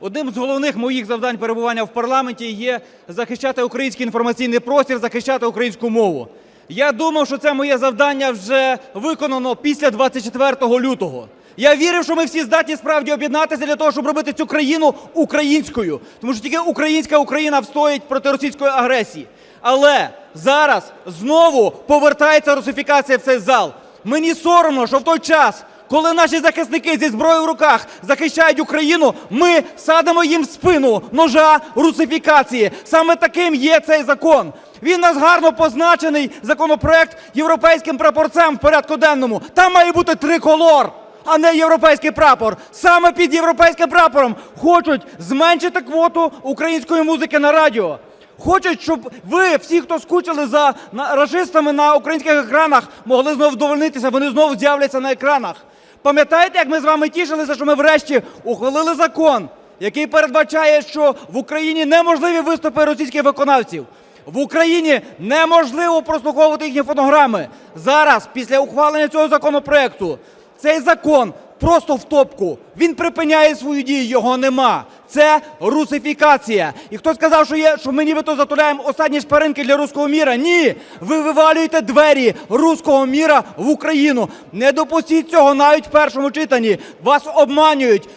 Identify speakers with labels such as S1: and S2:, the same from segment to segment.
S1: Одним з головних моїх завдань перебування в парламенті є захищати український інформаційний простір, захищати українську мову. Я думав, що це моє завдання вже виконано після 24 лютого. Я вірив, що ми всі здатні справді об'єднатися для того, щоб робити цю країну українською, тому що тільки українська Україна встоїть проти російської агресії. Але зараз знову повертається русифікація в цей зал. Мені соромно, що в той час, коли наші захисники зі зброєю в руках захищають Україну, ми садимо їм в спину ножа русифікації. Саме таким є цей закон. Він нас гарно позначений законопроект європейським прапорцем в порядку денному. Там має бути триколор, а не європейський прапор. Саме під європейським прапором хочуть зменшити квоту української музики на радіо. Хочуть, щоб ви, всі, хто скучили за рашистами на українських екранах, могли знову вдовольнитися, вони знову з'являться на екранах. Пам'ятаєте, як ми з вами тішилися, що ми врешті ухвалили закон, який передбачає, що в Україні неможливі виступи російських виконавців. В Україні неможливо прослуховувати їхні фонограми. Зараз, після ухвалення цього законопроекту, цей закон просто в топку. Він припиняє свою дію, його нема. Це русифікація. І хто сказав, що є, що ми нібито затуляємо останні шпаринки для руського міра? Ні, ви вивалюєте двері руського міра в Україну. Не допустіть цього навіть в першому читанні. Вас обманюють.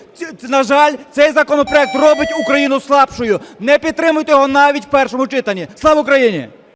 S1: На жаль, цей законопроект робить Україну слабшою. Не підтримуйте його навіть в першому читанні. Слава Україні!